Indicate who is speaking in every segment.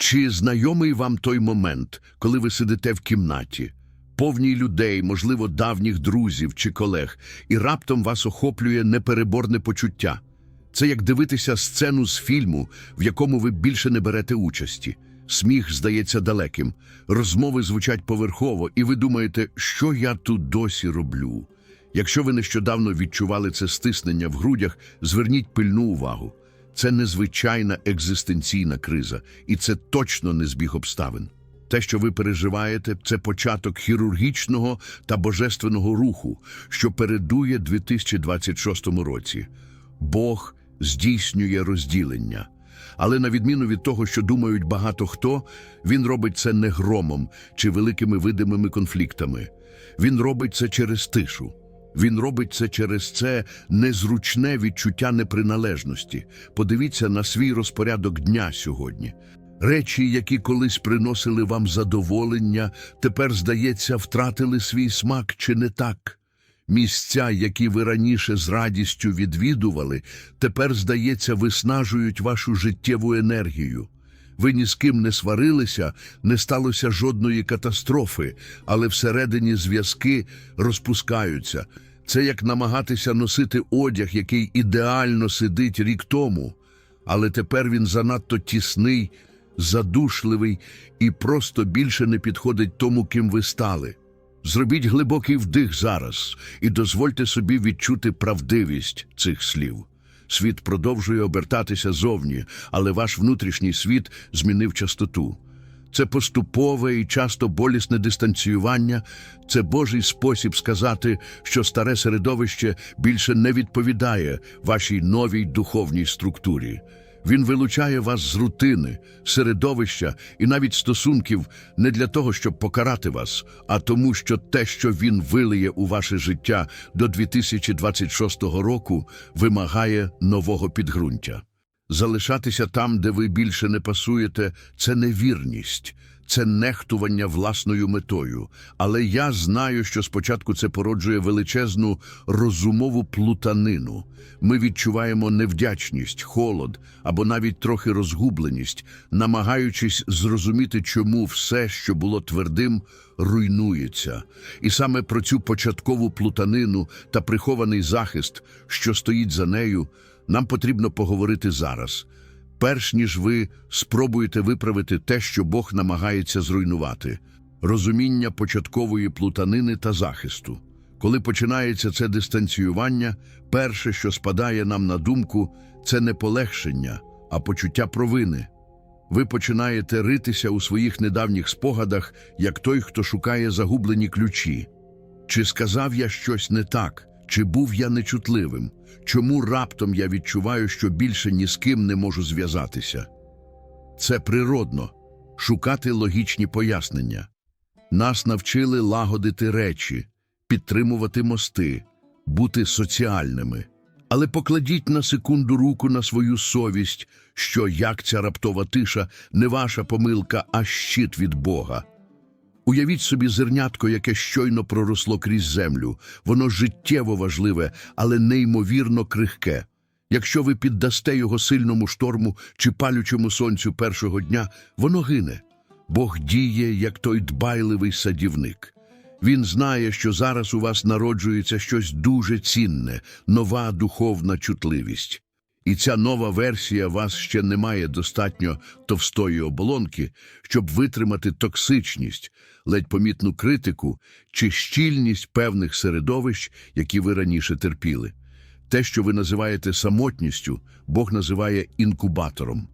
Speaker 1: Чи знайомий вам той момент, коли ви сидите в кімнаті, повній людей, можливо, давніх друзів чи колег, і раптом вас охоплює непереборне почуття? Це як дивитися сцену з фільму, в якому ви більше не берете участі. Сміх здається далеким, розмови звучать поверхово, і ви думаєте, що я тут досі роблю. Якщо ви нещодавно відчували це стиснення в грудях, зверніть пильну увагу. Це незвичайна екзистенційна криза, і це точно не збіг обставин. Те, що ви переживаєте, це початок хірургічного та божественного руху, що передує 2026 році. Бог здійснює розділення. Але на відміну від того, що думають багато хто, він робить це не громом чи великими видимими конфліктами. Він робить це через тишу. Він робить це через це незручне відчуття неприналежності. Подивіться на свій розпорядок дня сьогодні. Речі, які колись приносили вам задоволення, тепер, здається, втратили свій смак чи не так. Місця, які ви раніше з радістю відвідували, тепер, здається, виснажують вашу життєву енергію. Ви ні з ким не сварилися, не сталося жодної катастрофи, але всередині зв'язки розпускаються. Це як намагатися носити одяг, який ідеально сидить рік тому, але тепер він занадто тісний, задушливий і просто більше не підходить тому, ким ви стали. Зробіть глибокий вдих зараз і дозвольте собі відчути правдивість цих слів. Світ продовжує обертатися зовні, але ваш внутрішній світ змінив частоту. Це поступове і часто болісне дистанціювання, це Божий спосіб сказати, що старе середовище більше не відповідає вашій новій духовній структурі. Він вилучає вас з рутини, середовища і навіть стосунків не для того, щоб покарати вас, а тому, що те, що він вилиє у ваше життя до 2026 року, вимагає нового підґрунтя. Залишатися там, де ви більше не пасуєте, це невірність, це нехтування власною метою. Але я знаю, що спочатку це породжує величезну розумову плутанину. Ми відчуваємо невдячність, холод або навіть трохи розгубленість, намагаючись зрозуміти, чому все, що було твердим, руйнується. І саме про цю початкову плутанину та прихований захист, що стоїть за нею, нам потрібно поговорити зараз, перш ніж ви спробуєте виправити те, що Бог намагається зруйнувати, розуміння початкової плутанини та захисту. Коли починається це дистанціювання, перше, що спадає нам на думку, це не полегшення, а почуття провини. Ви починаєте ритися у своїх недавніх спогадах, як той, хто шукає загублені ключі. Чи сказав я щось не так? Чи був я нечутливим? Чому раптом я відчуваю, що більше ні з ким не можу зв'язатися? Це природно шукати логічні пояснення. Нас навчили лагодити речі, підтримувати мости, бути соціальними. Але покладіть на секунду руку на свою совість, що як ця раптова тиша не ваша помилка, а щит від Бога. Уявіть собі зернятко, яке щойно проросло крізь землю. Воно життєво важливе, але неймовірно крихке. Якщо ви піддасте його сильному шторму чи палючому сонцю першого дня, воно гине. Бог діє, як той дбайливий садівник. Він знає, що зараз у вас народжується щось дуже цінне, нова духовна чутливість. І ця нова версія вас ще не має достатньо товстої оболонки, щоб витримати токсичність, ледь помітну критику чи щільність певних середовищ, які ви раніше терпіли. Те, що ви називаєте самотністю, Бог називає інкубатором.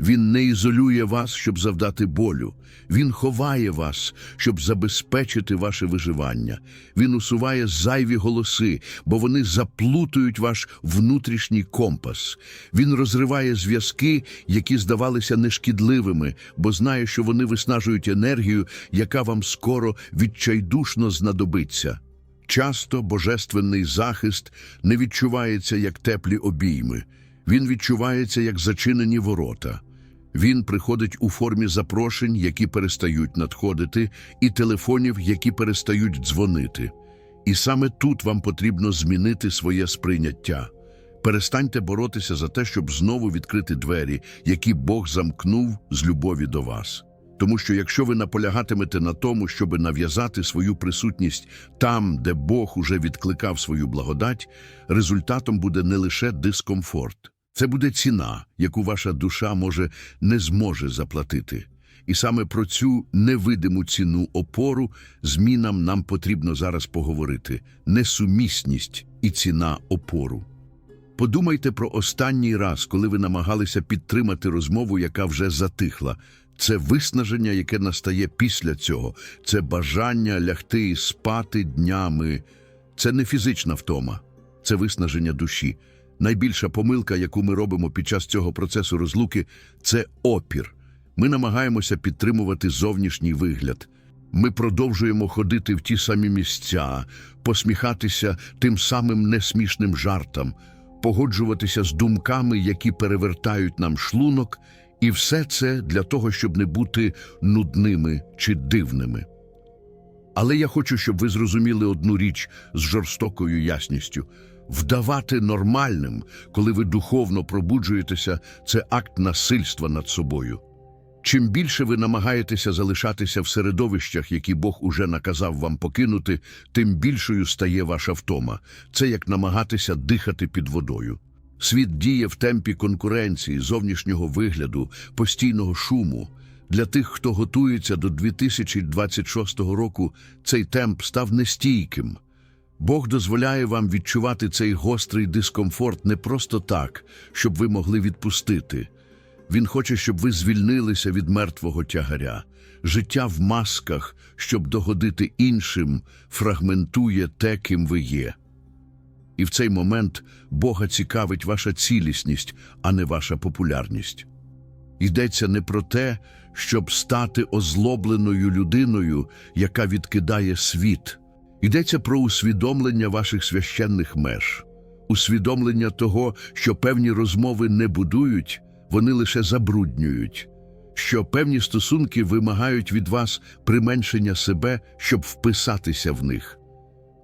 Speaker 1: Він не ізолює вас, щоб завдати болю. Він ховає вас, щоб забезпечити ваше виживання. Він усуває зайві голоси, бо вони заплутують ваш внутрішній компас. Він розриває зв'язки, які здавалися нешкідливими, бо знає, що вони виснажують енергію, яка вам скоро відчайдушно знадобиться. Часто божественний захист не відчувається як теплі обійми. Він відчувається як зачинені ворота. Він приходить у формі запрошень, які перестають надходити, і телефонів, які перестають дзвонити. І саме тут вам потрібно змінити своє сприйняття. Перестаньте боротися за те, щоб знову відкрити двері, які Бог замкнув з любові до вас. Тому що якщо ви наполягатимете на тому, щоб нав'язати свою присутність там, де Бог уже відкликав свою благодать, результатом буде не лише дискомфорт. Це буде ціна, яку ваша душа може не зможе заплатити. І саме про цю невидиму ціну опору змінам нам потрібно зараз поговорити несумісність і ціна опору. Подумайте про останній раз, коли ви намагалися підтримати розмову, яка вже затихла. Це виснаження, яке настає після цього, це бажання лягти і спати днями. Це не фізична втома, це виснаження душі. Найбільша помилка, яку ми робимо під час цього процесу розлуки, це опір. Ми намагаємося підтримувати зовнішній вигляд. Ми продовжуємо ходити в ті самі місця, посміхатися тим самим несмішним жартам, погоджуватися з думками, які перевертають нам шлунок, і все це для того, щоб не бути нудними чи дивними. Але я хочу, щоб ви зрозуміли одну річ з жорстокою ясністю. Вдавати нормальним, коли ви духовно пробуджуєтеся, це акт насильства над собою. Чим більше ви намагаєтеся залишатися в середовищах, які Бог уже наказав вам покинути, тим більшою стає ваша втома. Це як намагатися дихати під водою. Світ діє в темпі конкуренції, зовнішнього вигляду, постійного шуму. Для тих, хто готується до 2026 року, цей темп став нестійким. Бог дозволяє вам відчувати цей гострий дискомфорт не просто так, щоб ви могли відпустити. Він хоче, щоб ви звільнилися від мертвого тягаря. Життя в масках, щоб догодити іншим, фрагментує те, ким ви є. І в цей момент Бога цікавить ваша цілісність, а не ваша популярність. Йдеться не про те, щоб стати озлобленою людиною, яка відкидає світ. Йдеться про усвідомлення ваших священних меж, усвідомлення того, що певні розмови не будують, вони лише забруднюють, що певні стосунки вимагають від вас применшення себе, щоб вписатися в них.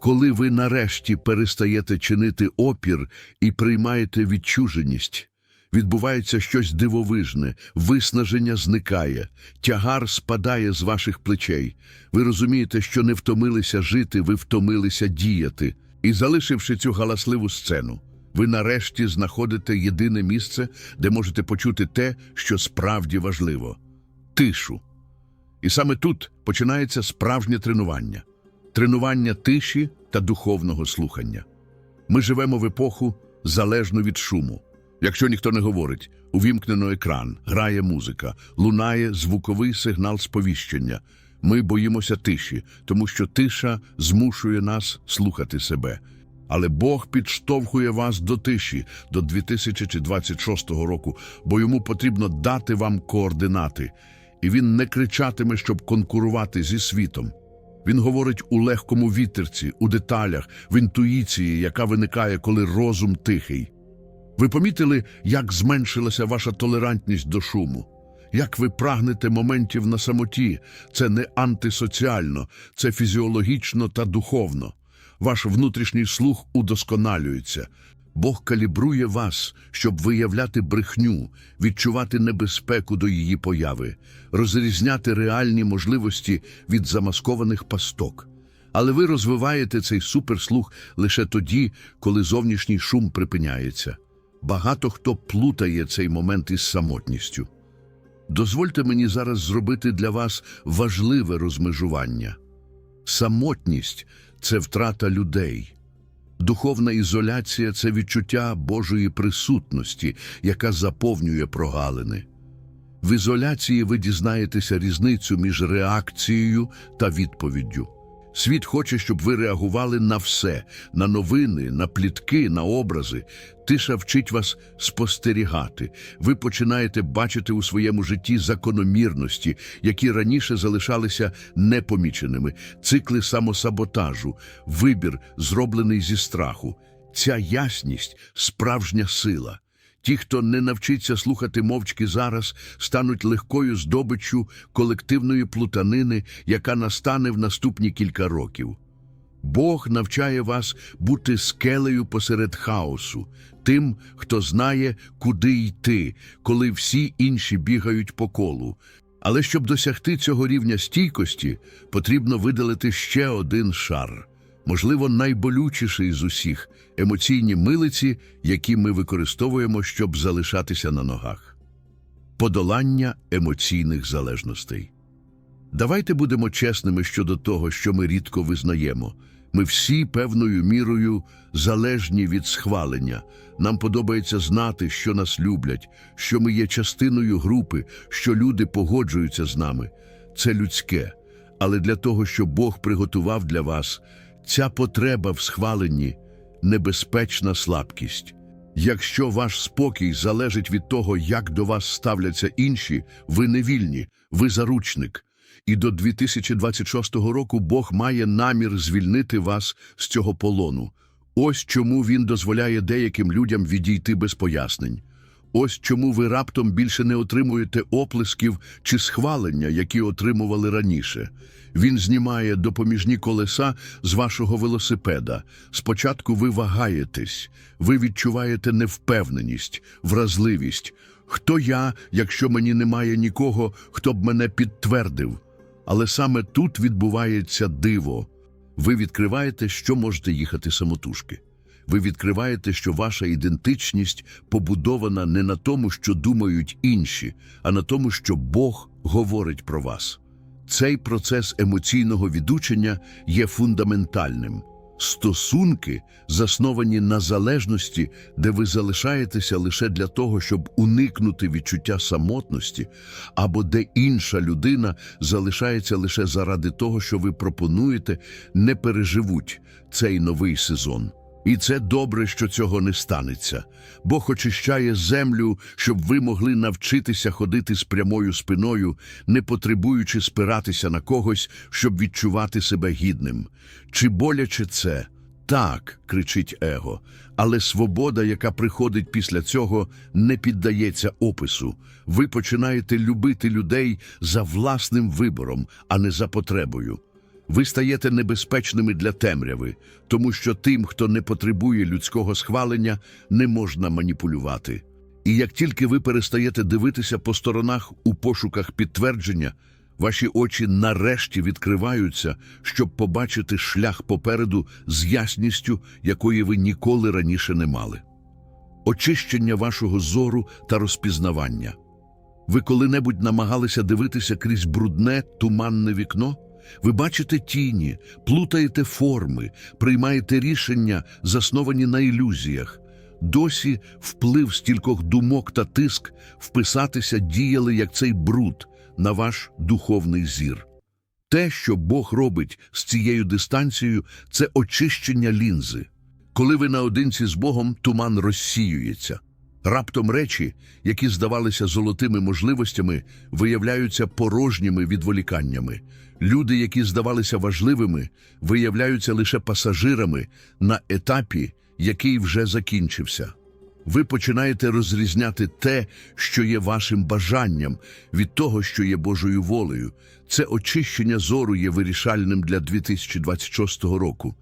Speaker 1: Коли ви нарешті перестаєте чинити опір і приймаєте відчуженість, відбувається щось дивовижне, виснаження зникає, тягар спадає з ваших плечей. Ви розумієте, що не втомилися жити, ви втомилися діяти. І залишивши цю галасливу сцену, ви нарешті знаходите єдине місце, де можете почути те, що справді важливо тишу. І саме тут починається справжнє тренування тренування тиші та духовного слухання. Ми живемо в епоху залежно від шуму. Якщо ніхто не говорить, увімкнено екран, грає музика, лунає звуковий сигнал сповіщення. Ми боїмося тиші, тому що тиша змушує нас слухати себе. Але Бог підштовхує вас до тиші до 2026 року, бо йому потрібно дати вам координати. І він не кричатиме, щоб конкурувати зі світом. Він говорить у легкому вітерці, у деталях, в інтуїції, яка виникає, коли розум тихий. Ви помітили, як зменшилася ваша толерантність до шуму? Як ви прагнете моментів на самоті? Це не антисоціально, це фізіологічно та духовно. Ваш внутрішній слух удосконалюється. Бог калібрує вас, щоб виявляти брехню, відчувати небезпеку до її появи, розрізняти реальні можливості від замаскованих пасток. Але ви розвиваєте цей суперслух лише тоді, коли зовнішній шум припиняється. Багато хто плутає цей момент із самотністю. Дозвольте мені зараз зробити для вас важливе розмежування. Самотність це втрата людей. Духовна ізоляція це відчуття Божої присутності, яка заповнює прогалини. В ізоляції ви дізнаєтеся різницю між реакцією та відповіддю. Світ хоче, щоб ви реагували на все, на новини, на плітки, на образи. Тиша вчить вас спостерігати. Ви починаєте бачити у своєму житті закономірності, які раніше залишалися непоміченими, цикли самосаботажу, вибір, зроблений зі страху. Ця ясність справжня сила. Ті, хто не навчиться слухати мовчки зараз, стануть легкою здобиччю колективної плутанини, яка настане в наступні кілька років. Бог навчає вас бути скелею посеред хаосу, тим, хто знає, куди йти, коли всі інші бігають по колу. Але щоб досягти цього рівня стійкості, потрібно видалити ще один шар, можливо, найболючіший з усіх емоційні милиці, які ми використовуємо, щоб залишатися на ногах. Подолання емоційних залежностей. Давайте будемо чесними щодо того, що ми рідко визнаємо. Ми всі певною мірою залежні від схвалення. Нам подобається знати, що нас люблять, що ми є частиною групи, що люди погоджуються з нами. Це людське. Але для того, що Бог приготував для вас, ця потреба в схваленні небезпечна слабкість. Якщо ваш спокій залежить від того, як до вас ставляться інші, ви не вільні, ви заручник. І до 2026 року Бог має намір звільнити вас з цього полону. Ось чому Він дозволяє деяким людям відійти без пояснень. Ось чому ви раптом більше не отримуєте оплесків чи схвалення, які отримували раніше. Він знімає допоміжні колеса з вашого велосипеда. Спочатку ви вагаєтесь, ви відчуваєте невпевненість, вразливість. Хто я, якщо мені немає нікого, хто б мене підтвердив? Але саме тут відбувається диво. Ви відкриваєте, що можете їхати самотужки. Ви відкриваєте, що ваша ідентичність побудована не на тому, що думають інші, а на тому, що Бог говорить про вас. Цей процес емоційного відучення є фундаментальним. Стосунки засновані на залежності, де ви залишаєтеся лише для того, щоб уникнути відчуття самотності, або де інша людина залишається лише заради того, що ви пропонуєте, не переживуть цей новий сезон. І це добре, що цього не станеться. Бог очищає землю, щоб ви могли навчитися ходити з прямою спиною, не потребуючи спиратися на когось, щоб відчувати себе гідним. Чи боляче це? Так, кричить его, але свобода, яка приходить після цього, не піддається опису. Ви починаєте любити людей за власним вибором, а не за потребою. Ви стаєте небезпечними для темряви, тому що тим, хто не потребує людського схвалення, не можна маніпулювати. І як тільки ви перестаєте дивитися по сторонах у пошуках підтвердження, ваші очі нарешті відкриваються, щоб побачити шлях попереду з ясністю, якої ви ніколи раніше не мали. Очищення вашого зору та розпізнавання. Ви коли-небудь намагалися дивитися крізь брудне, туманне вікно? Ви бачите тіні, плутаєте форми, приймаєте рішення, засновані на ілюзіях. Досі вплив стількох думок та тиск вписатися діяли як цей бруд на ваш духовний зір. Те, що Бог робить з цією дистанцією, це очищення лінзи. Коли ви наодинці з Богом, туман розсіюється. Раптом речі, які здавалися золотими можливостями, виявляються порожніми відволіканнями. Люди, які здавалися важливими, виявляються лише пасажирами на етапі, який вже закінчився. Ви починаєте розрізняти те, що є вашим бажанням, від того, що є Божою волею. Це очищення зору є вирішальним для 2026 року.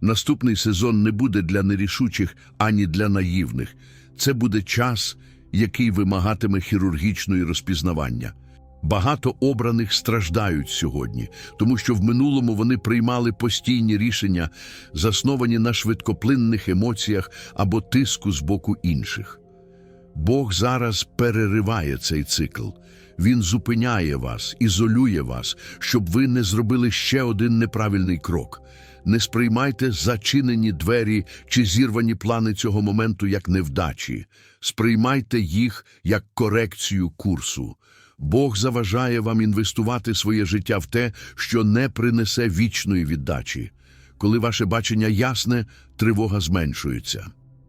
Speaker 1: Наступний сезон не буде для нерішучих ані для наївних. Це буде час, який вимагатиме хірургічної розпізнавання. Багато обраних страждають сьогодні, тому що в минулому вони приймали постійні рішення, засновані на швидкоплинних емоціях або тиску з боку інших. Бог зараз перериває цей цикл. Він зупиняє вас, ізолює вас, щоб ви не зробили ще один неправильний крок. Не сприймайте зачинені двері чи зірвані плани цього моменту як невдачі. Сприймайте їх як корекцію курсу. Бог заважає вам інвестувати своє життя в те, що не принесе вічної віддачі. Коли ваше бачення ясне, тривога зменшується.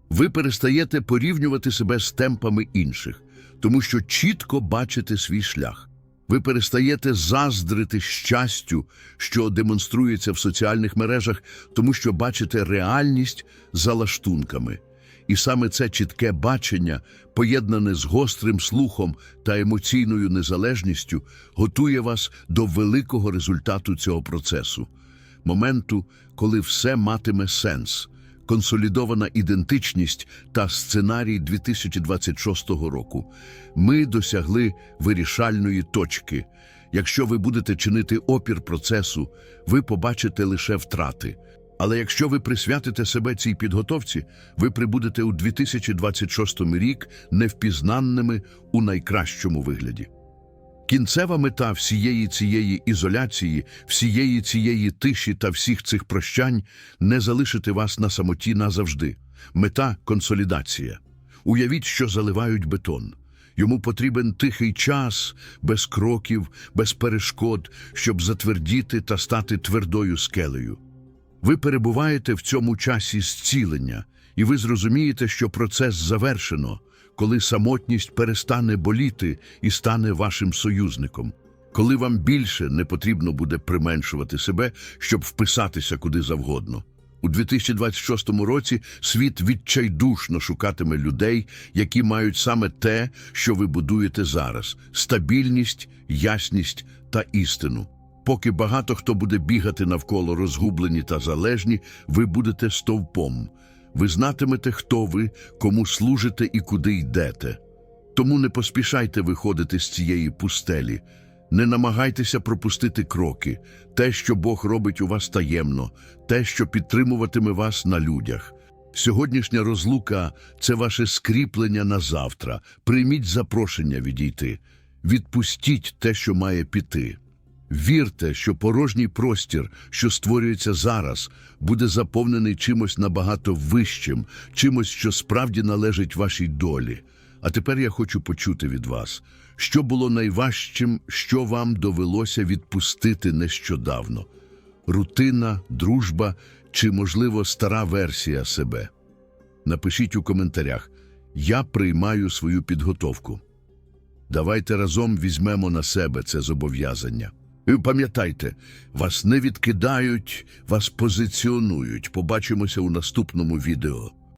Speaker 1: Ви перестаєте порівнювати себе з темпами інших, тому що чітко бачите свій шлях. Ви перестаєте заздрити щастю, що демонструється в соціальних мережах, тому що бачите реальність за лаштунками. І саме це чітке бачення, поєднане з гострим слухом та емоційною незалежністю, готує вас до великого результату цього процесу. моменту, коли все матиме сенс, консолідована ідентичність та сценарій 2026 року. Ми досягли вирішальної точки. Якщо ви будете чинити опір процесу, ви побачите лише втрати. Але якщо ви присвятите себе цій підготовці, ви прибудете у 2026 рік невпізнанними у найкращому вигляді. Кінцева мета всієї цієї ізоляції, всієї цієї тиші та всіх цих прощань не залишити вас на самоті назавжди. Мета консолідація. Уявіть, що заливають бетон. Йому потрібен тихий час, без кроків, без перешкод, щоб затвердіти та стати твердою скелею. Ви перебуваєте в цьому часі зцілення, і ви зрозумієте, що процес завершено, коли самотність перестане боліти і стане вашим союзником, коли вам більше не потрібно буде применшувати себе, щоб вписатися куди завгодно. У 2026 році світ відчайдушно шукатиме людей, які мають саме те, що ви будуєте зараз: стабільність, ясність та істину. Поки багато хто буде бігати навколо розгублені та залежні, ви будете стовпом. Ви знатимете, хто ви, кому служите і куди йдете. Тому не поспішайте виходити з цієї пустелі. Не намагайтеся пропустити кроки, те, що Бог робить у вас таємно, те, що підтримуватиме вас на людях. Сьогоднішня розлука це ваше скріплення на завтра. Прийміть запрошення відійти. Відпустіть те, що має піти. Вірте, що порожній простір, що створюється зараз, буде заповнений чимось набагато вищим, чимось, що справді належить вашій долі. А тепер я хочу почути від вас, що було найважчим, що вам довелося відпустити нещодавно: рутина, дружба чи, можливо, стара версія себе. Напишіть у коментарях: Я приймаю свою підготовку. Давайте разом візьмемо на себе це зобов'язання. Пам'ятайте, вас не відкидають, вас позиціонують. Побачимося у наступному відео.